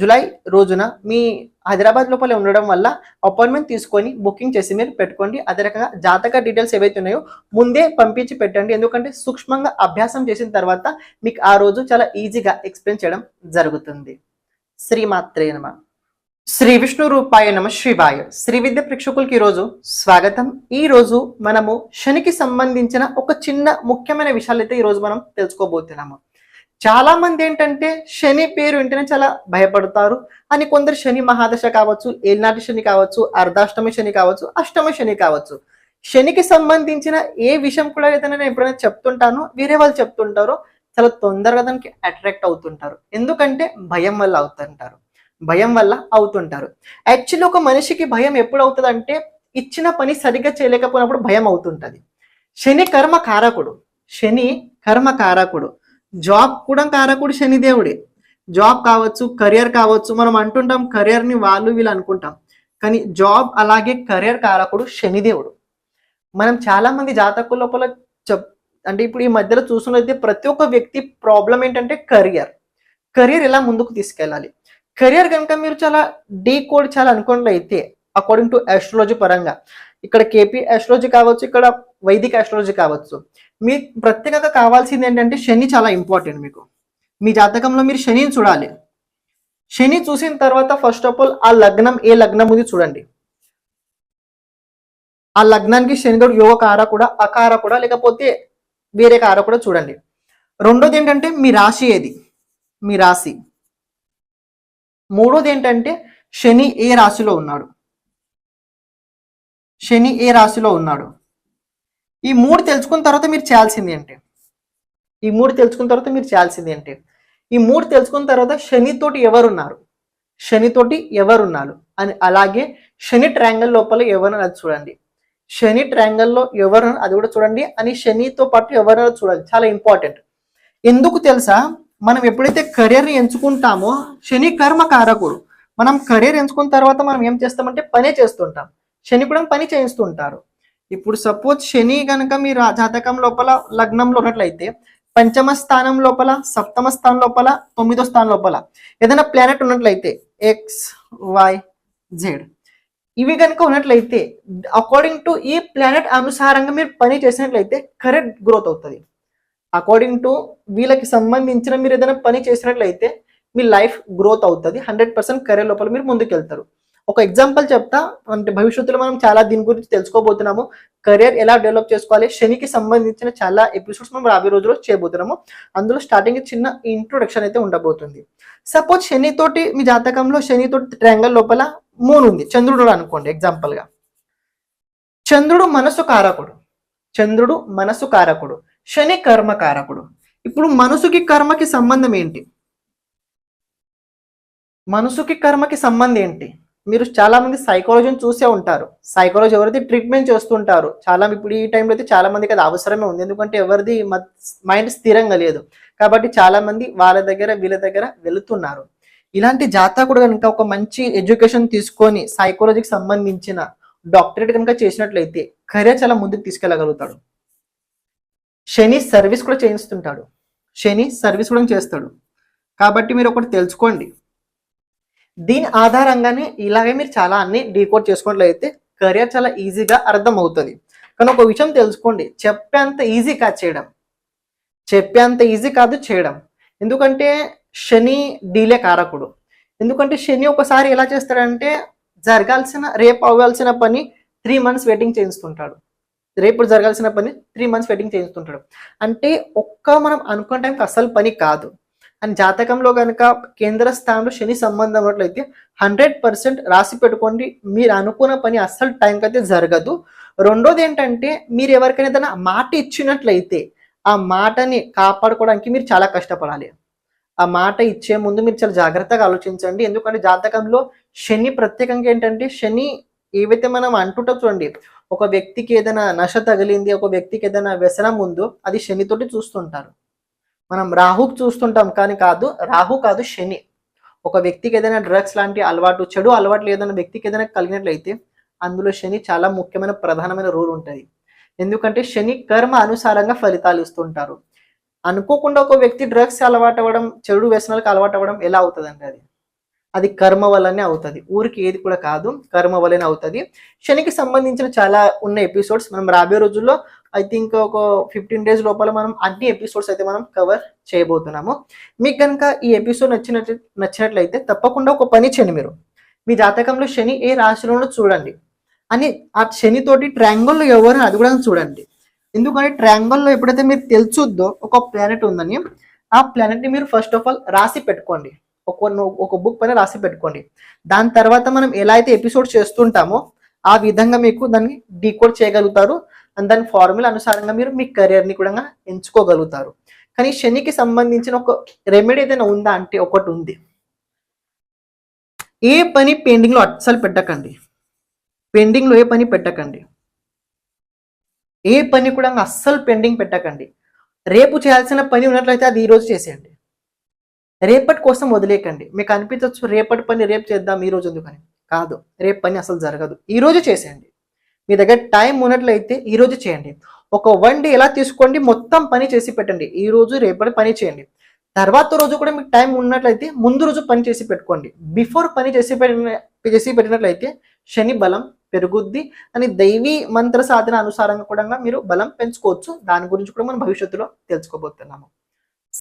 July రోజున మీ హైదరాబాద్ లోపల ఉండడం వల్ల అపాయింట్మెంట్ తీసుకొని బుకింగ్ చేసి మీరు పెట్టుకోండి. అదే రకంగా జాతక డీటెయిల్స్ ఏవైతే ఉన్నాయో ముందే పంపించి పెట్టండి. ఎందుకంటే సూక్ష్మంగా అభ్యాసం చేసిన తర్వాత మీకు ఆ రోజు చాలా ఈజీగా ఎక్స్ప్లెయిన్ చేయడం జరుగుతుంది. శ్రీమాత్రే నమ. శ్రీ విష్ణు రూపాయ నమ శివాయ. శ్రీ విద్య ప్రేక్షకులకి ఈరోజు స్వాగతం. ఈ రోజు మనము శనికి సంబంధించిన ఒక చిన్న ముఖ్యమైన విషయాలు అయితే ఈరోజు మనం తెలుసుకోబోతున్నాము. చాలా మంది ఏంటంటే శని పేరు వింటేనే చాలా భయపడతారు. అని కొందరు శని మహాదశ కావచ్చు ఏనాటి శని కావచ్చు అర్ధాష్టమి శని కావచ్చు అష్టమి శని కావచ్చు. శనికి సంబంధించిన ఏ విషయం కూడా ఏదైనా నేను ఎప్పుడైనా చెప్తుంటానో వేరే వాళ్ళు చెప్తుంటారో చాలా తొందరగా దానికి అట్రాక్ట్ అవుతుంటారు. ఎందుకంటే భయం వల్ల అవుతుంటారు. భయం వల్ల అవుతుంటారు. యాక్చువల్లీ ఒక మనిషికి భయం ఎప్పుడు అవుతుంది అంటే ఇచ్చిన పని సరిగ్గా చేయలేకపోయినప్పుడు భయం అవుతుంటది. శని కర్మ కారకుడు శని కర్మ కారకుడు జాబ్ కూడా కారకుడు శనిదేవుడే. జాబ్ కావచ్చు కెరియర్ కావచ్చు మనం అంటుంటాం career ని వాళ్ళు వీళ్ళు అనుకుంటాం. కానీ జాబ్ అలాగే కెరియర్ కారకుడు శనిదేవుడు. మనం చాలా మంది జాతకుల లోపల చెప్ అంటే ఇప్పుడు ఈ మధ్యలో చూస్తున్నైతే ప్రతి ఒక్క వ్యక్తి ప్రాబ్లం ఏంటంటే కెరియర్ కెరియర్ ఎలా ముందుకు తీసుకెళ్ళాలి? కెరియర్ కనుక మీరు చాలా డీ కోడ్ చాలా అనుకున్నట్లయితే అకార్డింగ్ టు ఆస్ట్రాలజీ పరంగా ఇక్కడ కేపీ ఆస్ట్రాలజీ కావచ్చు ఇక్కడ వైదిక ఆస్ట్రాలజీ కావచ్చు. మీ ప్రత్యేకంగా కావాల్సింది ఏంటంటే శని చాలా ఇంపార్టెంట్ మీకు. మీ జాతకంలో మీరు శనిని చూడాలి. శని చూసిన తర్వాత ఫస్ట్ ఆఫ్ ఆల్ ఆ లగ్నం ఏ లగ్నం ఉంది చూడండి. ఆ లగ్నానికి శనిగడు యోగ కార కూడా అకార కూడా లేకపోతే వేరే కార కూడా చూడండి. రెండోది ఏంటంటే మీ రాశి ఏది? మీ రాశి. మూడోది ఏంటంటే శని ఏ రాశిలో ఉన్నాడు? శని ఏ రాశిలో ఉన్నాడు? ఈ మూడు తెలుసుకున్న తర్వాత మీరు చేయాల్సింది ఏంటి? ఈ మూడు తెలుసుకున్న తర్వాత మీరు చేయాల్సింది ఏంటి? ఈ మూడు తెలుసుకున్న తర్వాత శనితోటి ఎవరున్నారు? శనితోటి ఎవరున్నారు? అని అలాగే శని ట్రయాంగిల్ లోపల ఎవరు అది చూడండి. శని ట్రయాంగిల్లో ఎవరు అది కూడా చూడండి. అని శనితో పాటు ఎవరన్నా చూడాలి చాలా ఇంపార్టెంట్ ఎందుకు తెలుసా? మనం ఎప్పుడైతే కెరీర్ని ఎంచుకుంటామో శని కర్మ కారకుడు మనం కెరీర్ ఎంచుకున్న తర్వాత మనం ఏం చేస్తామంటే పనే చేస్తుంటాం. శని కూడా పని చేయిస్తుంటారు. ఇప్పుడు సపోజ్ శని కనుక మీ జాతకం లోపల లగ్నంలో ఉన్నట్లయితే పంచమ స్థానం లోపల సప్తమ స్థానం లోపల తొమ్మిదో స్థానం లోపల ఏదైనా ప్లానెట్ ఉన్నట్లయితే ఎక్స్ వై జెడ్ ఇవి కనుక ఉన్నట్లయితే అకార్డింగ్ టు ఈ ప్లానెట్ అనుసారంగా మీరు పని చేసినట్లయితే కరెక్ట్ గ్రోత్ అవుతుంది. అకార్డింగ్ టు వీళ్ళకి సంబంధించిన మీరు ఏదైనా పని చేసినట్లయితే మీ లైఫ్ గ్రోత్ అవుతుంది. హండ్రెడ్ పర్సెంట్ కెరీర్ లోపల మీరు ముందుకు వెళ్తారు ఒక ఎగ్జాంపుల్ చెప్తా. అంటే భవిష్యత్తులో మనం చాలా దీని గురించి తెలుసుకోబోతున్నాము. కెరియర్ ఎలా డెవలప్ చేసుకోవాలి? శనికి సంబంధించిన చాలా ఎపిసోడ్స్ మనం రాబోయే రోజుల్లో చేయబోతున్నాము. అందులో స్టార్టింగ్ చిన్న ఇంట్రొడక్షన్ అయితే ఉండబోతుంది. సపోజ్ శని తోటి మీ జాతకంలో శని తోటి ట్రయాంగల్ లోపల మూన్ ఉంది. చంద్రుడు అనుకోండి ఎగ్జాంపుల్గా. చంద్రుడు మనసు కారకుడు. చంద్రుడు మనసు కారకుడు. శని కర్మ కారకుడు. ఇప్పుడు మనసుకి కర్మకి సంబంధం ఏంటి? మనసుకి కర్మకి సంబంధం ఏంటి? మీరు చాలామంది సైకాలజీని చూసే ఉంటారు. సైకాలజీ ఎవరైతే ట్రీట్మెంట్ చేస్తుంటారు. చాలా ఇప్పుడు ఈ టైంలో అయితే చాలా మందికి అది అవసరమే ఉంది. ఎందుకంటే ఎవరిది మైండ్ స్థిరంగా లేదు. కాబట్టి చాలా మంది వాళ్ళ దగ్గర వీళ్ళ దగ్గర వెళుతున్నారు. ఇలాంటి జాతకుడు కనుక ఒక మంచి ఎడ్యుకేషన్ తీసుకొని సైకాలజీకి సంబంధించిన డాక్టరేట్ కనుక చేసినట్లయితే కెరీర్ చాలా ముందుకు తీసుకెళ్ళగలుగుతాడు. శని సర్వీస్ కూడా చేయిస్తుంటాడు. శని సర్వీస్ కూడా చేస్తాడు. కాబట్టి మీరు ఒకటి తెలుసుకోండి. దీని ఆధారంగానే ఇలాగే మీరు చాలా అన్ని డీకోడ్ చేసుకున్నట్లయితే కెరియర్ చాలా ఈజీగా అర్థం అవుతుంది కానీ ఒక విషయం తెలుసుకోండి. చెప్పేంత ఈజీ కాదు చేయడం. చెప్పేంత ఈజీ కాదు చేయడం. ఎందుకంటే శని డీలే కారకుడు. ఎందుకంటే శని ఒకసారి ఎలా చేస్తాడంటే జరగాల్సిన రేపు అవ్వాల్సిన పని త్రీ మంత్స్ వెయిటింగ్ చేయిస్తుంటాడు రేపు జరగాల్సిన పని త్రీ మంత్స్ వెయిటింగ్ చేయిస్తుంటాడు అంటే ఒక్క మనం అనుకున్న టైంకి అసలు పని కాదు. అండ్ జాతకంలో కనుక కేంద్ర స్థానంలో శని సంబంధం ఉన్నట్లయితే హండ్రెడ్ పర్సెంట్ రాసి పెట్టుకోండి. మీరు అనుకున్న పని అస్సలు టైంకి అయితే జరగదు. రెండోది ఏంటంటే మీరు ఎవరికైనా ఏదైనా మాట ఇచ్చినట్లయితే ఆ మాటని కాపాడుకోవడానికి మీరు చాలా కష్టపడాలి. ఆ మాట ఇచ్చే ముందు మీరు చాలా జాగ్రత్తగా ఆలోచించండి. ఎందుకంటే జాతకంలో శని ప్రత్యేకంగా ఏంటంటే శని ఏవైతే మనం అంటుంటాం చూడండి. ఒక వ్యక్తికి ఏదైనా నశ తగిలింది ఒక వ్యక్తికి ఏదైనా వ్యసనం ఉందో అది శనితోటి చూస్తుంటారు. మనం రాహుకు చూస్తుంటాం కానీ కాదు రాహు కాదు శని. ఒక వ్యక్తికి ఏదైనా డ్రగ్స్ లాంటి అలవాటు చెడు అలవాట్లు ఏదైనా వ్యక్తికి ఏదైనా కలిగినట్లయితే అందులో శని చాలా ముఖ్యమైన ప్రధానమైన రోల్ ఉంటుంది. ఎందుకంటే శని కర్మ అనుసారంగా ఫలితాలు ఇస్తుంటారు. అనుకోకుండా ఒక వ్యక్తి డ్రగ్స్ అలవాటు అవ్వడం చెడు వ్యసనాలకు అలవాటు అవ్వడం ఎలా అవుతుందండి అది? అది కర్మ వల్లనే అవుతుంది. ఊరికి ఏది కూడా కాదు కర్మ వల్లనే అవుతుంది. శనికి సంబంధించిన చాలా ఉన్న ఎపిసోడ్స్ మనం రాబోయే రోజుల్లో ఐ థింక్ ఒక ఫిఫ్టీన్ డేస్ లోపల మనం అన్ని ఎపిసోడ్స్ అయితే మనం కవర్ చేయబోతున్నాము. మీకు కనుక ఈ ఎపిసోడ్ నచ్చినట్లు నచ్చినట్లయితే తప్పకుండా ఒక పని చేయండి మీరు. మీ జాతకంలో శని ఏ రాశిలోనో చూడండి. అని ఆ శనితోటి ట్రాంగుల్లో ఎవరు అది కూడా చూడండి. ఎందుకంటే ట్రయాంగిల్లో ఎప్పుడైతే మీరు తెలుసుద్దో ఒక ప్లానెట్ ఉందని ఆ ప్లానెట్ని మీరు ఫస్ట్ ఆఫ్ ఆల్ రాసి పెట్టుకోండి. ఒక ఒక బుక్ పైన రాసి పెట్టుకోండి. దాని తర్వాత మనం ఎలా అయితే ఎపిసోడ్ చేస్తుంటామో ఆ విధంగా మీకు దాన్ని డీకోడ్ చేయగలుగుతారు. అండ్ దాని ఫార్ములా అనుసారంగా మీరు మీ కెరియర్ని కూడా ఎంచుకోగలుగుతారు. కానీ శనికి సంబంధించిన ఒక రెమెడీ ఏదైనా ఉందా అంటే ఒకటి ఉంది. ఏ పని పెండింగ్లో అస్సలు పెట్టకండి. పెండింగ్లో ఏ పని పెట్టకండి. ఏ పని కూడా అస్సలు పెండింగ్ పెట్టకండి. రేపు చేయాల్సిన పని ఉన్నట్లయితే అది ఈరోజు చేసేయండి. రేపటి కోసం వదిలేకండి మీకు అనిపించవచ్చు రేపటి పని రేపు చేద్దాం ఈ రోజు ఎందుకని? కాదు. రేపు పని అసలు జరగదు. ఈ రోజు చేసేయండి. మీ దగ్గర టైం ఉన్నట్లయితే ఈ రోజు చేయండి. ఒక వన్ డే ఎలా తీసుకోండి? మొత్తం పని చేసి పెట్టండి. ఈ రోజు రేపటి పని చేయండి. తర్వాత రోజు కూడా మీకు టైం ఉన్నట్లయితే ముందు రోజు పని చేసి పెట్టుకోండి. బిఫోర్ పని చేసి పెట్టిన చేసి పెట్టినట్లయితే శని బలం పెరుగుద్ది అని దైవీ మంత్ర సాధన అనుసారంగా కూడా మీరు బలం పెంచుకోవచ్చు. దాని గురించి కూడా మనం భవిష్యత్తులో తెలుసుకోబోతున్నాము.